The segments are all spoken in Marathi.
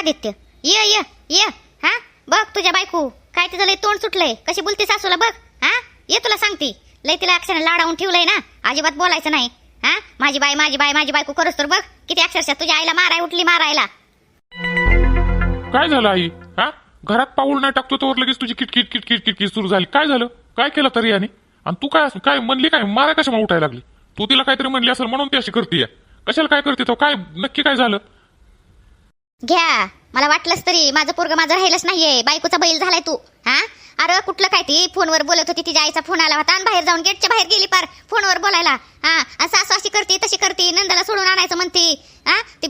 आदित्य. ये ये ये. हा? बघ तुझ्या बायको. काय तिचं लय तोंड सुटलंय. कशी बोलते सासूला बघ. हा? ये तुला सांगते. लय तिला अक्षराने लाडावून ठेवलंय ना. अजिबात बोलायचं नाही. हा? माझी बाय माझी बाय माझी बायको करूस तर बघ. किती अक्षरशः तुझ्या आईला माराय उठली मारायला. काय झालं आई? हा? घरात पाऊल नाही टाकतो तर लगेच तुझी किटकिट किटकिट किटकिट सुरू झाली. काय झालं? काय केलं तरी आणि आणि तू काय काय म्हणली काय? मारा कशामुळे उठायला लागली? तू तिला काहीतरी म्हणली असेल म्हणून ती अशी करते कशाला काय करते तो? काय नक्की काय झालं? घ्या. मला वाटलंच तरी माझं पोरग माझं राहिलंच नाहीये. बायकोचा बैल झालाय तू. हा? अरे कुठलं काय ती? फोनवर बोलत होती तिच्या आईचा फोन आला होता. आणि बाहेर जाऊन गेटच्या बाहेर गेली पार. फोनवर बोलायला. हा? सासू अशी करते तशी करते. नंदाला सोडून आणायचं म्हणते. हा? ते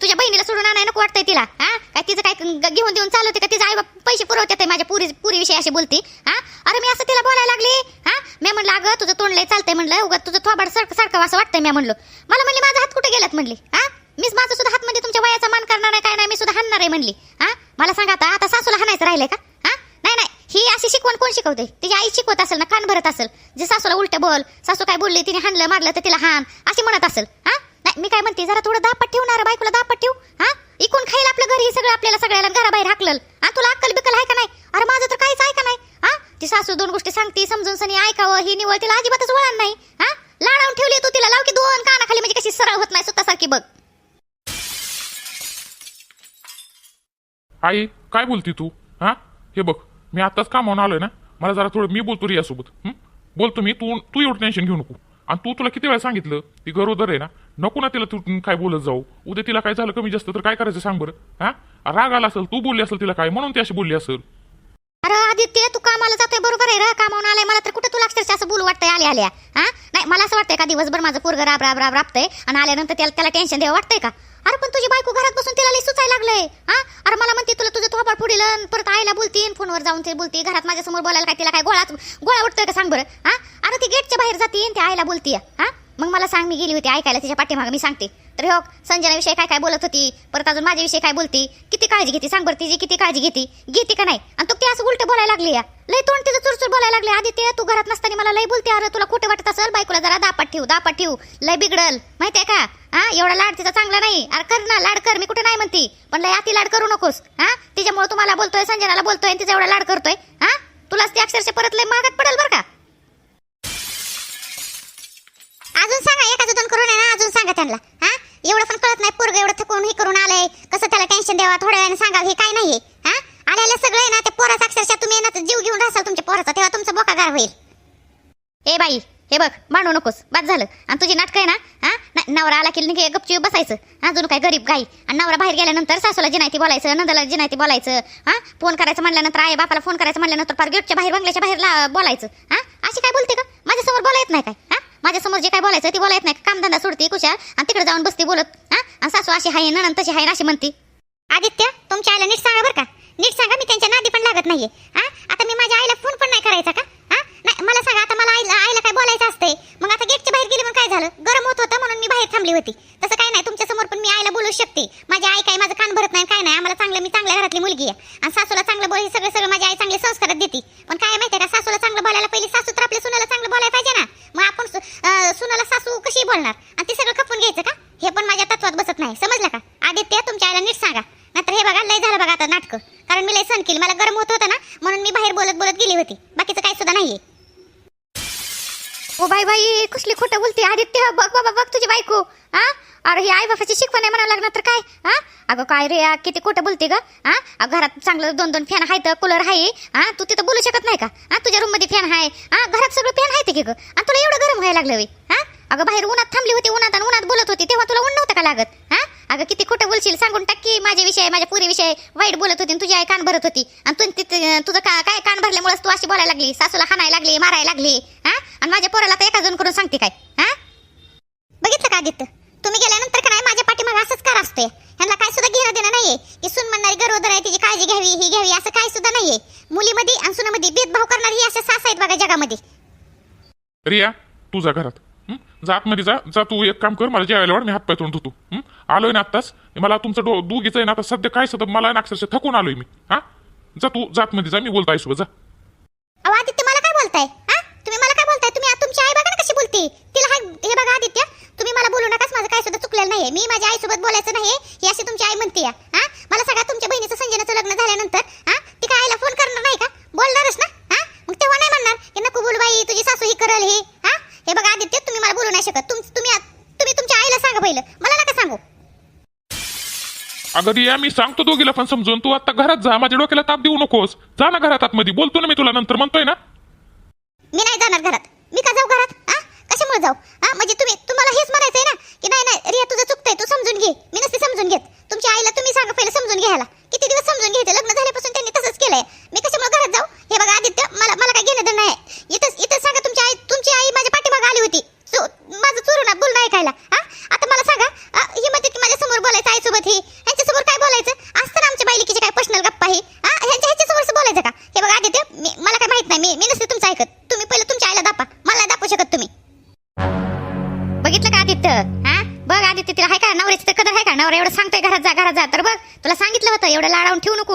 तुझ्या बहिणीला सोडून आणाय नको वाटतंय तिला. हा? काय तिचं काय घेऊन देऊन चालवते का? तिचा आई पैसे पुरवते माझ्या पुरी पुरी विषयी अशी बोलती. हा? अरे मी असं तिला बोलायला लागली. हा? मी म्हणलं अगं तुझं तोंडलंय चालतंय. म्हणलं उगा तुझं थोबाड सारखं सारखं असं वाटतंय मी म्हणलं. मला म्हणली माझा हात कुठे गेलात? म्हणली. हा? मीच माझं सुद्धा हातमध्ये म्हणजे तुमच्या वयाचा मान करणार नाही काय नाही मी सुद्धा हाणणार आहे म्हणली. हा? मला सांगा आता आता सासूला हाणायचं राहिलंय का? हा? नाही नाही. ही अशी शिकवण कोण शिकवते? तिची आई शिकवत असेल ना कान भरत असेल. जे सासूला उलट बोल सासू काय बोलली तिने हाणलं मारलं तर तिला हान अशी म्हणत असेल. हा? नाही मी काय म्हणते जरा थोडं दापट ठेवणार बायकोला दापट ठेवू. हा? इकून खाईल आपलं घर हे सगळं आपल्याला सगळ्याला घराबाहेर हाकलं हा तुला अक्कल बिकल आहे का नाही? अरे माझं तर काहीच ऐका नाही? हा? ती सासू दोन गोष्टी सांगते समजून सनी ऐकावं ही निवळ तिला अजिबातच वळण नाही. हा? लाडावून ठेवली तू तिला लाव की दोन कानाखाली म्हणजे कशी सरळ होत नाही स्वतःसारखी बघ. आई काय बोलती तू? हा? हे बघ मी आताच कामावून आलोय ना मला जरा थोडं मी बोलतो रियासोबत. बोलतो मी तू तू एवढं टेन्शन घेऊ नको. आणि तू तुला किती वेळा सांगितलं ती गरोदर आहे ना नको ना तिला तू काय बोलत जाऊ. उद्या तिला काय झालं कमी जास्त तर काय करायचं सांग बरं? हा? राग आला असेल तू बोलली असेल तिला काय म्हणून ती अशी बोलली असेल. अरे आदित्य तू कामाला जातोय बरोबर आहे रा कामावून आलाय मला तर कुठे तुला अक्षरशः असं बोल वाटतंय आले आल्या. हा? नाही मला असं वाटतंय का दिवसभर माझं पोरग राब राब राब राबतंय आणि आल्यानंतर त्याला त्याला टेन्शन द्यावं वाटतंय का? अरे पण तुझी बायको घरात बसून तिला लई सुचायला लागलंय हा? अरे मला म्हणते तुला तुझं थोपाड पुढील परत आईला बोलती फोनवर जाऊन ते बोलती घरात माझ्यासमोर बोलायला काय तिला काय गोळा गोळा उठतोय का सांग बरं हा? अरे ती गेटच्या बाहेर जाते त्या आईला बोलती हा? मग मला सांग मी गेली होती ऐकायला तिच्या पाठीमागं मी सांगते. तर हो संजनाविषयी काय काय बोलत होती परत अजून माझ्याविषयी काय बोलती? किती काळजी घेते सांग बरं तिची किती काळजी घेते? घेते का नाही? आणि तू ती असं उलट बोलायला लागली या. लय तोंड तिचं चुरचूर बोलायला लागले. आदित्य तू घरात नसताना मला लय बोलते अरे तुला कुठे वाटत असेल बायकोला जरा दापात ठेवू दापाट ठेवू. लय बिघडल. माहितीये का? हा एवढा लाड तिचा चांगला नाही. अरे कर ना लाड कर. मी कुठे नाही म्हणती. पण लय अति लाड करू नकोस. हा? तिच्यामुळे तुम्हाला बोलतोय संजनाला बोलतोय तिचा एवढा लाड करतोय. हा? तुलाच ते अक्षरशः परत लय मागत पडेल बरं का? अजून सांगा एखादं दोन करून आहे ना अजून सांगा त्यांना. हा? एवढं पण कळत नाही पोरग एवढं थकून हे करून आलंय. कसं त्याला टेन्शन द्यावा थोड्या वेळाने सांगा हे काय नाही हा? आलेलं सगळं आहे ना ते पोराचा अक्षरशः तुम्ही आहे ना जीव घेऊन राहाल तुमच्या पोराचा तेव्हा तुमचा बोकागार होईल. ए बाई हे बघ भांडू नकोस बाद झालं. आणि तुझी नाटक आहे ना हा? नवरा आला की निघे गपची बसायचं. अजून काय गरीब गाई. आणि नवरा बाहेर गेल्यानंतर सासूला जिनायती बोलायचं नंदाला जिनायती बोलायचं हा? फोन करायचं म्हणल्यानंतर आई बापाला फोन करायचं म्हणल्यानंतर फार गेटच्या बाहेर बंगल्याच्या बाहेर ला- बोलायचं हा? अशी काय बोलते का माझ्यासमोर बोला येत नाही काय हा? माझ्यासमोर जे काय बोलायचं ते बोलायत नाही. कामधंदा सोडते कुशा आणि तिकडे जाऊन बसते बोलत. हा? आणि सासू अशी हाय नंतर तशी हाय अशी म्हणते. आदित्य तुमच्या आईला नीट सांगा बरं का. नीट सांगा मी त्यांच्या नादी पण लागत नाहीये. हा? आता मी माझ्या आईला फोन पण नाही करायचा का? हा? नाही मला सांगा आता मला आईला आईला काय बोलायचं असतंय? मग आता गेटच्या बाहेर गेली मग काय झालं? गरम होत होतं म्हणून मी बाहेर थांबली होती. तसं काय नाही तुमच्यासमोर पण मी आईला बोलू शकते. माझी आई काय माझं कान भरत नाही काय नाही. आम्हाला चांगलं मी चांगल्या घरातली मुलगी आहे. आणि सासूला चांगलं बोल हे सगळं सगळं माझी आई चांगले संस्कारात देते. पण काय माहितीये का सासूला चांगलं बोलायला पहिले सासू तर आपल्या सुनाला चांगलं बोलायला पाहिजे ना मग आपण सु- अं, सुनाला सासू कशी बोलणार? आणि ते सगळं खपून घ्यायचं का? हे पण माझ्या तत्वात बसत नाही समजलं का? आदित्य तुमच्या आईला नीट सांगा. नाहीतर हे बघा लय झालं बघा आता नाटकं. कारण मी लय सण केली मला गरम होत होतं ना म्हणून मी बाहेर बोलत बोलत गेली होती. बाकीचं काही सुद्धा नाहीये. ओ बाई बाई कसली खोटं बोलते आदित्य? बघ बाबा बघ तुझी बायको. हा? अरे ही आई बापाची शिकवण आहे म्हणावं लागणार तर काय? हा? अगं काय रे किती खोटं बोलते ग? हा? घरात चांगलं दोन दोन फॅन आहेत कूलर आहे हा? तू तिथं बोलू शकत नाही का? हा? तुझ्या रूममध्ये फॅन आहे हा? घरात सगळं फॅन आहे की ग? आणि तुला एवढं गरम व्हायला लागलं वे हा? अगं बाहेर उन्हात थांबली होती उन्हात आणि उन्हात बोलत होती तेव्हा तुला ऊन नव्हतं का लागत हा? अगं किती खोटं बोलशील सांगून टाकी माझ्या विषय माझ्या पुरी विषय वाईट बोलत होती तुझी आई कान भरत होती. आणि तू तुझं का काय कान भरल्यामुळेच तू अशी बोलायला लागली सासूला हाणायला लागली मारायला लागली हा? आणि माझ्या पोराला तर एका जण करून सांगते काय हा? बघितलं का आदित्य? तुम्ही गेल्यानंतर का नाही माझ्या पाठीमागे असंच कार असतोय ह्यांना काय सुद्धा घेणं देणं नाहीये. की सून म्हणणारी गरोदर आहे तिची काळजी घ्यावी ही घ्यावी असं काय सुद्धा नाहीये. मुलीमध्ये आणि सुनामध्ये भेदभाव करणारी ही अशा सास आहेत बघा जगामध्ये. रिया तू घरात. जा आतमध्ये जा. जा तू एक काम कर मला जेवायला वाढ मी हातपाय तोंड धुतो. हं? आलोय ना आत्ताच? मला तुमचं डो दुगीचं आहे ना आता सध्या काय सध्या मला ना अक्षरशः थकून आलोय मी. हा? जा तू जातमध्ये जा मी बोलतो आईसोबत जा. अहो आदित्य मला काय बोलताय? हा? तुम्ही मला काय बोलताय? तुम्ही आ- तुमची आई बघा ना कशी बोलते. तिला हाय हे बघा आदित्य तुम्ही मला बोलू नकाच माझं काय सुद्धा चुकलेलं नाहीये. मी माझ्या आईसोबत बोलायचं नाही ही अशी तुमची आई म्हणते. हा? मला मला सांगा तुमच्या बहिणीचं संजनाचं लग्न झाल्यानंतर हा ती काय आईला फोन करणार नाही का बोलणारच ना हा मग तेव्हा नाही म्हणणार की नको बोलू बाई तुझी सासू ही करल ही हा हे बघा आदित्य तुम्ही मला बोलू नाही शकत तुम तुम्ही तुम्ही तुमच्या आईला सांगा पहिलं मला नका सांगू अगं रिया मी सांगतो दोघीला पण समजून. तू आता घरात जा माझ्या डोक्याला ताप देऊ नकोस. जा ना घरात आतमध्ये. बोलतो ना मी तुला नंतर म्हणतोय ना.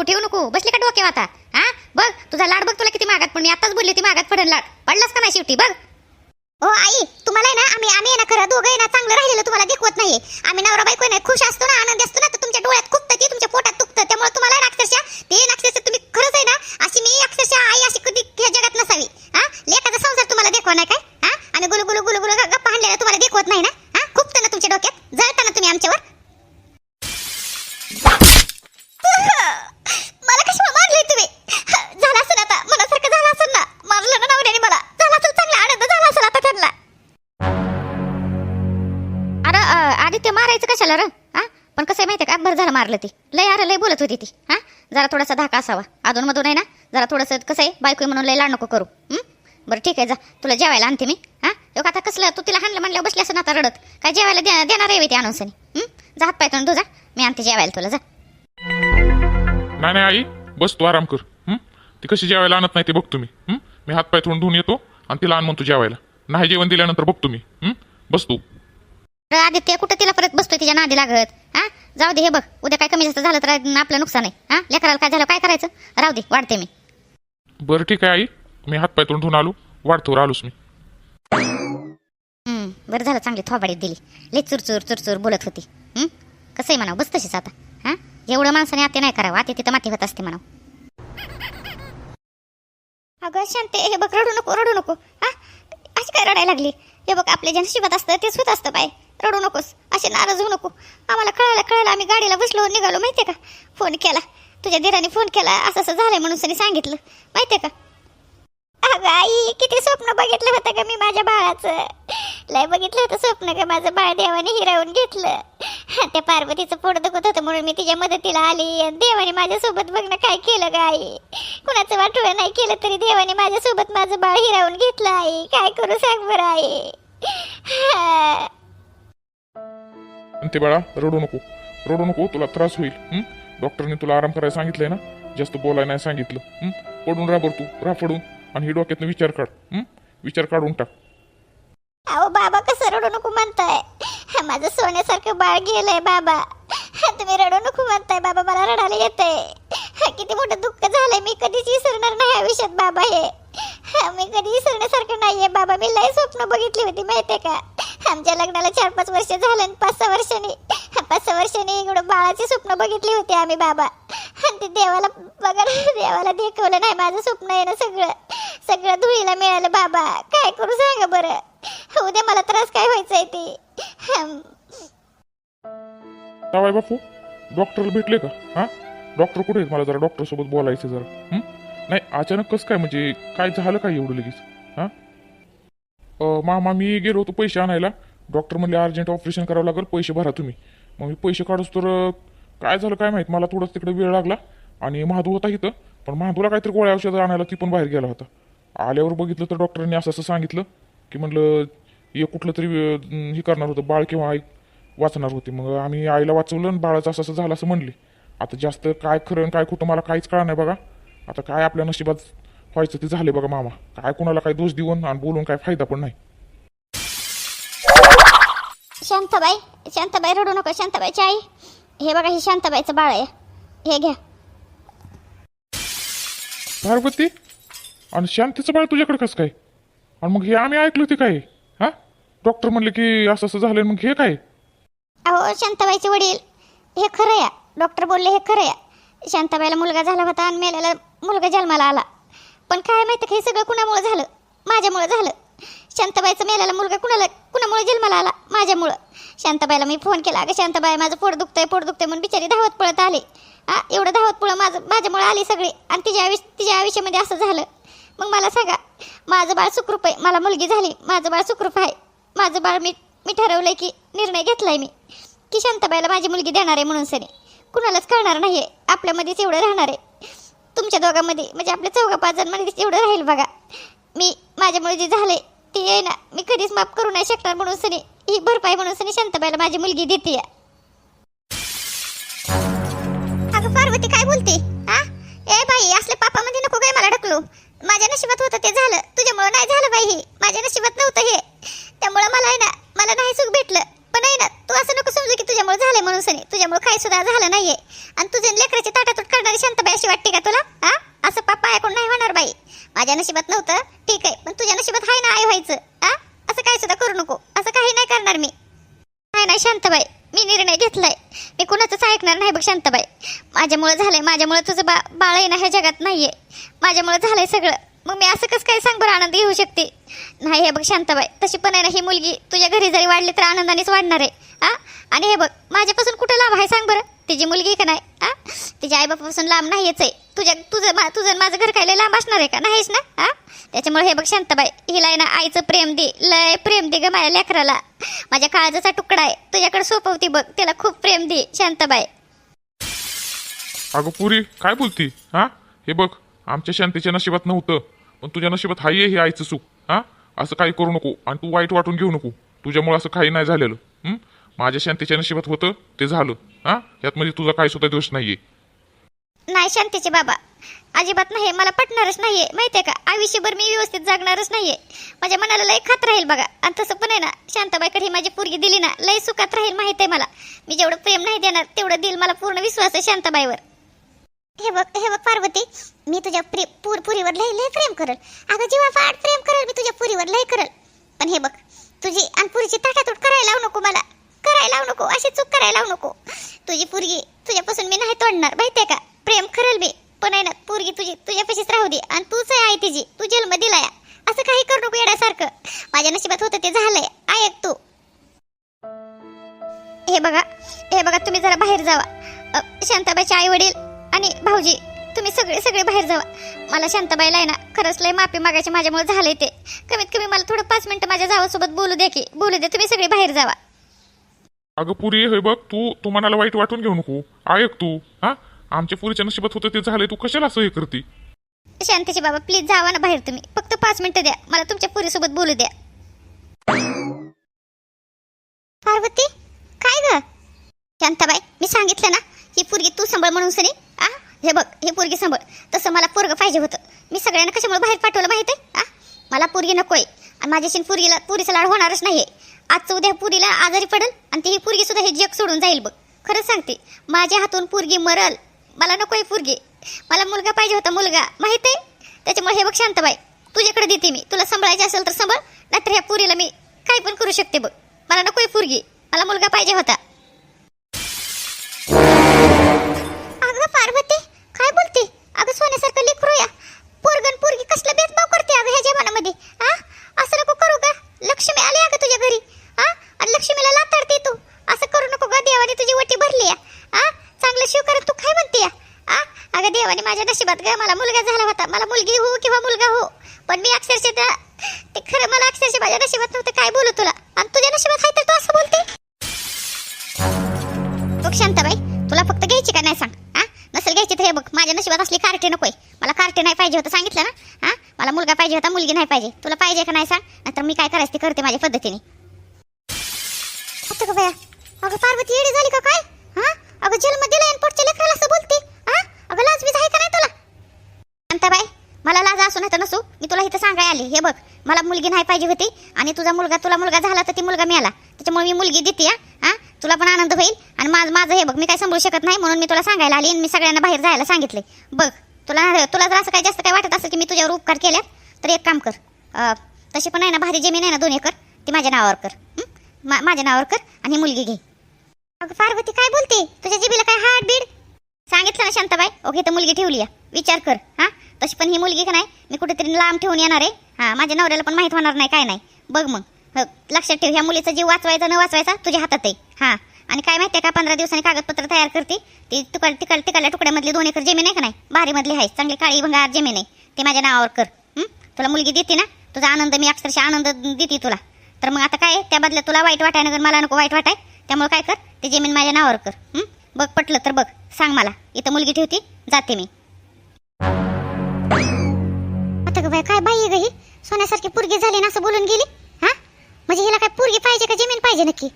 ठेवू नको. ठेवू नको का डोके आता? हा बघ तुझा लाड बघ तुला किती मागात पण. मी आताच बोलली ती मागात पडेल लाड. पडलास का नाही शेवटी? बघ. ओ आई तुम्हाला ना आम्ही आम्ही ना खरं दोघं ना चांगलं राहिलेलं तुम्हाला देखवत नाही आम्ही नवरा बायको ना खुश असतो ना आनंद असतो ना तर तुमच्या डोळ्यात खुपतं ते तुमच्या पोटात दुखतं. त्यामुळे तुम्हाला ना अक्षरशः ते अक्षरशः तुम्ही खरंच आहे ना अशी मी अक्षरशः आई अशी कधी ह्या जगात नसावी. हा लेखाचा संसार तुम्हाला देखवा नाही काय? हा आणि गुलू गुलू गुलू गुलू गप्पा हाणलेला तुम्हाला देखवत नाही ना? हा खुपतं ना तुमच्या डोक्यात? जळता ना तुम्ही आमच्यावर? मला कशाला मारले तुम्ही? झालं असेल आता. मनासारखं झालं असेल ना. मारलं ना नवऱ्याने मला. झाला असेल चांगला. आनंद झाला असेल आता त्यांना. अरे आधी ते मारायचं कशाला र? हा? पण कसं आहे माहितीये का? बरं झालं मारलं ती. लय अरे लय बोलत होती ती. हा? जरा थोडासा धाका असावा. अधून मधून आहे ना? जरा थोडंसं कसं आहे? बायको म्हणून लय लाड नको करू. बरं ठीक आहे जा. तुला जेवायला आणते मी. हा? लोक आता कसलं? तू तिला हाणलं म्हणलं बसली असं ना आता रडत. काय जेवायला दे- देणार आहे ते आणून सनी जात पाय तोंड जा. मी आणते जेवायला तुला जा. नाही नाही आई. बस तू आराम कर. हं? ती कशी जेवायला आणत नाही ते बघतो मी हं? मी हात पाय धुवून येतो आणि तिला आण म्हणतो जेवायला. नाही जेवण दिल्यानंतर बघतो मी हं? बस तू. अरे आदित्य कुठं तिला परत बसतोय तिच्या नादी लागत? हा? जाऊ दे हे बघ. उद्या काय कमी जास्त झालं तर आपलं नुकसान आहे. हा? लेकराला काय झालं काय करायचं? राहू दे वाढते मी. बरं ठीक आहे आई. मी हात पाय धुवून आलो. वाढतो आलोच मी. हम्म, बरं झालं चांगली थोबाडीत दिली. लई चुरचूर चुरचूर बोलत होती. हम्म? कसं आहे म्हणा बस तशीच आता. हा? एवढं माणसाने आते नाही करावं. आते तिथं माती होत असते म्हणा अगं शांते हे बघ रडू नको रडू नको. हा? अशी काय रडायला लागली? हे बघ आपल्या ज्या नशिबात असतं तेच होत असतं बाय. रडू नकोस. असे नाराज होऊ नको. आम्हाला कळायला कळायला आम्ही गाडीला बसलो निघालो माहितीये का? फोन केला. तुझ्या दिराने फोन केला. असं असं झालंय म्हणून सनी सांगितलं. माहितीये का? अगं आई किती स्वप्न बघितलं होतं का मी माझ्या बाळाचं. लय बघितलं होतं स्वप्न का माझं बाळ देवाने हिरावून घेतलं. त्या पार्वतीचं पोट दुखत होतं म्हणून मी तिच्या मदतीला आली. आणि देवाने माझ्यासोबत बघणं काय केलं ग आई. कुणाचं वाटोळं नाही केलं तरी देवाने माझ्यासोबत माझं बाळ हिरावून घेतलं आई. काय करू सांग बरं आई. ते बाळा रडू नको. रडू नको तुला त्रास होईल. डॉक्टरने तुला आराम करायला सांगितलंय ना? जास्त बोलायला नाही सांगितलं. पडून राबर तू. राफडून आणि हे डोक्यातनं विचार काढ. विचार काढून टाक. अहो बाबा कसं रडू नको म्हणताय. माझं सोन्यासारखं बाळ गेलंय बाबा. तुम्ही रडू नको म्हणताय बाबा मला रडायला येतंय. किती मोठं दुःख झालंय मी कधीच विसरणार नाही आयुष्यात बाबा हे. मी कधी विसरण्यासारखं नाहीये बाबा मी लय स्वप्न बघितली होती माहितीये का? आमच्या लग्नाला चार पाच वर्ष झाले पाच सहा वर्षांनी पाच सहा वर्षांनी इकडं बाळाची स्वप्न बघितली होती आम्ही बाबा. आणि ते देवाला बघा देवाला देखवलं नाही माझं स्वप्न आहे ना सगळं सगळं धुळीला मिळालं बाबा. काय करू सांगा बरं? उद्या मला त्रास काय व्हायचंय ते. जावाय बापू डॉक्टरला भेटले का? हा? डॉक्टर कुठे आहेत? मला जरा डॉक्टर सोबत बोलायचं जरा. हं? नाही अचानक कसं काय म्हणजे काय झालं काय एवढं लगेच? हा? अ, मामा मी गेलो होतो पैसे आणायला. डॉक्टर म्हणले अर्जंट ऑपरेशन करावं लागेल पैसे भरा तुम्ही. मग मी पैसे काढूस तर अ, काय झालं काय माहीत? मला थोडंच तिकडे वेळ लागला. आणि महादू होता इथं. पण महादूला काहीतरी गोळ्या औषधं आणायला ती पण बाहेर गेला होता. आल्यावर बघितलं तर डॉक्टरांनी असं असं सांगितलं. की म्हटलं हे कुठलं तरी अ, हे करणार होतं बाळ किंवा आई वाचणार होती. मग आम्ही आईला वाचवलं आणि बाळाचं असं असं झालं असं म्हणले. आता जास्त काय खरं आणि काय खोटं मला काहीच कळा नाही बघा. आता काय आपल्या नशिबात व्हायचं ते झाले बघा मामा. काय कोणाला काय दोष देऊन आणि बोलून काय फायदा पण नाही. शांताबाई शांताबाई रडू नका शांताबाईची आई. हे बघा हे शांताबाईचं बाळ आहे. हे घ्या. पार्वती? आणि शांतीचं बाळ तुझ्याकडे कसं काय? आणि मग हे आम्ही ऐकलं ते काय? हा? डॉक्टर म्हणले की असं असं झालं मग हे काय? अहो शांताबाईचे वडील. हे खरं या. डॉक्टर बोलले हे खरं या. शांताबाईला मुलगा झाला होता आणि मेल्याला मुलगा जन्माला आला. पण काय माहिती का हे सगळं कुणामुळे झालं? माझ्यामुळे झालं. शांताबाईचं मेल्याला मुलगा कुणाला कुणामुळे जन्माला आला? माझ्यामुळं. शांताबाईला मी फोन केला. अगं शांताबाई माझं पोट दुखतंय पोट दुखतंय म्हणून बिचारी धावत पळत आले. आ एवढं धावत पुळं माझं माझ्यामुळे आली सगळी. आणि तिच्या आयुष्य तिच्या आयुष्यामध्ये असं झालं. मग मला सांगा माझं बाळ सुखरूप आहे मला मुलगी झाली माझं बाळ सुखरूप आहे. माझं बाळ मी मी ठरवलंय की निर्णय घेतलाय मी. की शांताबाईला माझी मुलगी देणार आहे म्हणून सनी. कुणालाच कळणार नाही आहे आपल्यामध्येच एवढं राहणार आहे. तुमच्या दोघांमध्ये म्हणजे आपल्या चौघा पाच जणांमध्ये एवढं राहील बघा. मी माझ्यामुळे जे झाले ते आहे ना मी कधीच माफ करू नाही शकणार म्हणून सनी. ही भरपाई म्हणून सनी शांताबाईला माझी मुलगी देते अगं पार्वती काय बोलते? हा? ए बाई असले पापामध्ये नको काय मला ढकलू. माझ्या नशिबात होतं ते झालं. तुझ्यामुळं नाही झालं बाई हे. माझ्या नशिबात नव्हतं हे. त्यामुळं मला आहे ना मला नाही सुख भेटलं. पण आहे ना तू असं नको समजू की तुझ्यामुळे झालंय म्हणून सनी. तुझ्यामुळे काही सुद्धा झालं नाहीये. आणि तुझ्या लेकराची ताटातूट करणारी शांतबाई अशी वाटते का तुला? हा असं पप्पा ऐकून नाही होणार बाई. माझ्या नशिबात नव्हतं. ठीक आहे पण तुझ्या नशिबात आहे ना आई व्हायचं. हा असं काही सुद्धा करू नको. असं काही नाही करणार मी. नाही नाही शांतबाई. मी निर्णय घेतलाय. मी कुणाचंच ऐकणार नाही बघ शांताबाई. माझ्यामुळे झालंय माझ्यामुळे तुझं बा बाळ आहे ना ह्या जगात नाहीये. माझ्यामुळे झालंय सगळं. मग मी असं कसं काय सांग बरं आनंद घेऊ शकते? नाही हे बघ शांताबाई तशी पण आहे ना ही मुलगी तुझ्या घरी जरी वाढली तर आनंदानेच वाढणार आहे. हा आणि हे बघ माझ्यापासून कुठं लांब आहे सांग बरं? तिची मुलगी का नाही? हा तिच्या आईबापापासून लांब नाहीच आहे. तुझ्या तुझं मा तुझं माझं घर खायला लय लांब असणार आहे का? नाहीच ना? हा त्याच्यामुळे हे बघ शांताबाई हिला आहे ना आईचं प्रेम दे लय प्रेम दे ग माझ्या लेकराला. माझ्या काळजाचा तुकडा आहे. तुझ्याकडे सोपवती बघ त्याला खूप प्रेम दे शांताबाई. अगं पुरी काय बोलती? हा हे बघ आमच्या शांतीच्या नशिबात नव्हतं पण तुझ्या नशिबात हाय हे आईचं सुख. हा असं काही करू नको आणि तू वाईट वाटून घेऊ नको. तुझ्यामुळे असं काही नाही झालेलं. माझ्या शांतीच्या नशिबात होतं ते झालं. हा? यात म्हणजे तुझा काय सुद्धा दोष नाहीये. नाही शांतीचे बाबा. अजिबात नाही मला पटणारच नाहीये. माहितीये का? आयुष्यभर मी व्यवस्थित जगणारच नाहीये. माझ्या मनाला लय खात राहील बघा. आणि तसं पण आहे ना शांताबाईकडे ही माझी पोरगी दिली ना लय सुखात राहील माहीत आहे मला. मी जेवढं प्रेम नाही देणार तेवढं दिल मला पूर्ण विश्वास आहे शांताबाईवर. हे बघ हे बघ पार्वती मी तुझ्या प्रे पूर पुरीवर लय लय प्रेम करल. अगं जेव्हा फाट प्रेम करल मी तुझ्या पुरीवर लय करल. पण हे बघ तुझी आणि पुरीची ताटातूट करायला लावू नको मला. करायला लावू नको अशी चूक करायला लावू नको. तुझी पुरगी तुझ्यापासून मी नाही तोडणार माहितीये का? प्रेम खरेल मी पण आहे ना पुरगी तुझी तुझ्यापाशीच राहू दे आणि तूच आहे तिची तू जन्म दिलाय. असं काही करू नको येण्यासारखं माझ्या नशिबात होतं ते झालंय. ऐक तू. हे बघा हे बघा तुम्ही जरा बाहेर जावा. शांताबाईचे आई वडील आणि भाऊजी तुम्ही सगळे सगळे बाहेर जावा. मला शांताबाईला आहे ना खरंच लय माफी मागायची माझ्यामुळे झालंय ते. कमीत कमी मला थोडं पाच मिनटं माझ्या जावासोबत बोलू द्या की बोलू दे तुम्ही सगळे बाहेर जावा. अगं पुरी हे बघ तू तू मनाला वाईट वाटून घेऊ नको. ऐक तू. हा? आमच्या पुरीच्या नशिबात होतं ते झालंय तू कशाला असं हे करते? शांतीचे बाबा प्लीज जावा ना बाहेर तुम्ही. फक्त पाच मिनिटं द्या. मला तुमच्या पुरीसोबत बोलू द्या. पार्वती काय ग? शांताबाई मी सांगितलं ना ही पोरगी तू सांभाळ म्हणून सनी. आ? हे बघ हे पोरगी सांभाळ. तसं मला पोरग पाहिजे होतं. मी सगळ्यांना कशामुळे बाहेर पाठवलं माहिती आहे आ? मला पोरगी नकोय. आणि माझ्याशी पोरगीला पुरीचा लाड होणारच नाही आजचं उद्या पुरीला आजारी पडेल आणि ती ही पुरगी सुद्धा हे जग सोडून जाईल बघ. खरंच सांगते माझ्या हातून पोरगी मरल. मला नको आहे पुरगी. मला मुलगा पाहिजे होता मुलगा. माहिती आहे? त्याच्यामुळे हे बघ शांतबाई तुझ्याकडे देते मी. तुला सांभाळायचे असेल तर सांभाळ. नाहीतर ह्या पुरीला मी काही पण करू शकते बघ. मला नको आहे पोरगी. मला मुलगा पाहिजे होता. अगं पार्वती काय बोलते? अगं सोन्यासारखं लेकरू या. पोरगन पोरगी कसला भेदभाव करते अगं ह्या जेवणामध्ये? हा असं नको करू का लक्ष्मी आली अगं तुझ्या घरी. हा आणि लक्ष्मीला लाताडते तू. असं करू नको ग देवाने तुझी वटी भरली या हा चांगलं शिव करत तू काय म्हणते आ? अगं देवाने माझ्या नशिबात ग मला मुलगा झाला होता. मला मुलगी हो किंवा मुलगा हो. पण मी अक्षरशः ते खरं मला अक्षरशः माझ्या नशिबात नव्हतं काय बोलू तुला? आणि तुझ्या नशिबात आहे तर तू असं बोलते? बघ शांताबाई तुला फक्त घ्यायची का नाही सांग? हा नसेल घ्यायची तर हे बघ माझ्या नशिबात असली कार्टे नकोय. मला कार्टे नाही पाहिजे होतं सांगितलं ना? हा मला मुलगा पाहिजे होता मुलगी नाही पाहिजे. तुला पाहिजे का नाही सांग? नंतर मी काय करायचं ते करते माझ्या पद्धतीने. अगं पार्वती येडी झाली का काय? हा? अगं जन्म दिलाय आणि पोटच्या लेकराला असं बोलते. हा? अगं लाज बीज आहे का नाही तुला? शांताबाई मला लाज असू नाही तर नसू. मी तुला इथं सांगाय आली. हे बघ मला मुलगी नाही पाहिजे होती आणि तुझा मुलगा तुला मुलगा झाला तर ती मुलगा मिळाला. त्याच्यामुळे मी मुलगी देते हा? तुला पण आनंद होईल. आणि माझं माझं हे बघ मी काय सांगू शकत नाही म्हणून मी तुला सांगायला आली आणि मी सगळ्यांना बाहेर जायला सांगितले बघ. तुला तुला जर असं काही जास्त काय वाटत असेल की मी तुझ्यावर उपकार केल्या तर एक काम कर. तशी पण आहे ना भारी जमीन आहे ना दोन एकर ती माझ्या नावावर कर. मा- माझ्या नावावर कर आणि मुलगी घे. अगं पार्वती काय बोलते? तुझ्या जिबीला काय हार्ट बीड? सांगितलं ना शांताबाई? ओके तर मुलगी ठेवली या. विचार कर हा? तशी पण ही मुलगी का नाही? मी कुठेतरी लांब ठेवून येणार आहे. हा माझ्या नवऱ्याला पण माहीत होणार नाही काय नाही. बघ मग. लक्षात ठेव ह्या मुलीचा जीव वाचवायचा न वाचवायचा तुझ्या हातात आहे. हा. आणि काय माहितीये का पंधरा दिवसांनी कागदपत्र तयार करते. ती तुकड तिकड तिकडल्या तुकड्यामधली दोन एकर जमीन आहे का नाही? भारीमधली आहे. चांगली काळी भंगार जमीन आहे. ते माझ्या नावावर कर. तुला मुलगी देते ना तुझा आनंद मी अक्षरशः आनंद देते तुला. तर मग आता काय त्या बदल्यात तुला वाईट वाटाय नगर मला नको वाईट वाटाय. त्यामुळे काय कर? ते जमीन माझ्या नावावर कर. बघ पटलं तर बघ. सांग मला. इथं मुलगी ठेवती जाते मी. आता ग बाय काय बाई आहे ग ही? सोन्यासारखी पुरगी झाली ना असं बोलून गेली? हा? म्हणजे हिला काय पुरगी पाहिजे का? जमीन पाहिजे नक्की?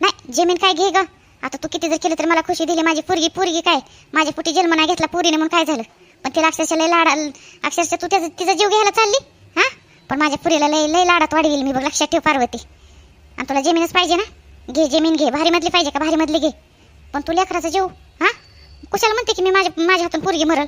नाही जमीन काय घे ग. आता तू किती जर केलं तर मला खुशी दिली. माझी पुरगी पुरगी काय? माझ्या पोटी जन्म नाही घेतला पुरीने म्हणून काय झालं? पण तिला अक्षरशः लय लाडा अक्षरशः तू त्याचा तिचा जीव घ्यायला चालली? हां? पण माझ्या पुरीला लय लय लाडात वाढवेल मी बघ लक्षात ठेव पार्वती. आणि तुला जमीनच पाहिजे ना घे जमीन घे. भारीमधली पाहिजे का? भारीमधली घे. पण तू लेकराचा जीव हां? कुशाला म्हणते की मी माझ्या माझ्या हातून पोरगी मरल?